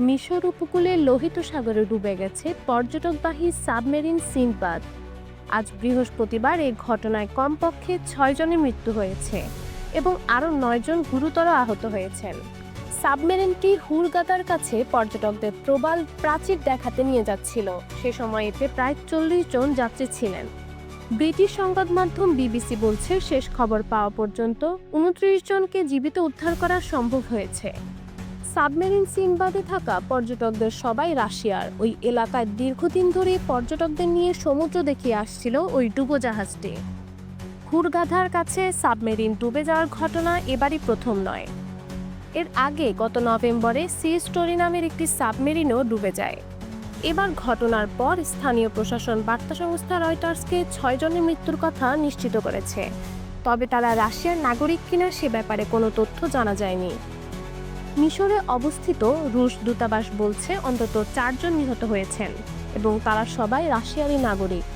মিশর উপকূলে লোহিত সাগরে ডুবে গেছে পর্যটকবাহী সাবমেরিন সিনবাদ। আজ বৃহস্পতিবার এই ঘটনায় কমপক্ষে ছয় জনের মৃত্যু হয়েছে এবং আরও নয়জন গুরুতর আহত হয়েছেন। সাবমেরিনটি হুরগাদার কাছে পর্যটকদের প্রবাল প্রাচীর দেখাতে নিয়ে যাচ্ছিল। সে সময় এতে প্রায় চল্লিশ জন যাত্রী ছিলেন। ব্রিটিশ সংবাদ মাধ্যম বিবিসি বলছে, শেষ খবর পাওয়া পর্যন্ত উনত্রিশ জনকে জীবিত উদ্ধার করা সম্ভব হয়েছে। সাবমেরিন সিনবাদে থাকা পর্যটকদের সবাই রাশিয়ার। ওই এলাকায় দীর্ঘদিন ধরে পর্যটকদের নিয়ে সমুদ্র দেখিয়ে আসছিল ওই ডুবোজাহাজটি। হুরগাধার কাছে সাবমেরিন ডুবে যাওয়ার ঘটনা এবারই প্রথম নয়। এর আগে গত নভেম্বরে সি স্টোরি নামের একটি সাবমেরিনও ডুবে যায়। এবার ঘটনার পর স্থানীয় প্রশাসন, বার্তা সংস্থা, রয়টার্সকে ছয় জনের মৃত্যুর কথা নিশ্চিত করেছে। তবে তারা রাশিয়ার নাগরিক কিনা সে ব্যাপারে কোনো তথ্য জানা যায়নি। মিশরে অবস্থিত রুশ দূতাবাস বলছে অন্তত চারজন নিহত হয়েছেন এবং তারা সবাই রাশিয়ারই নাগরিক।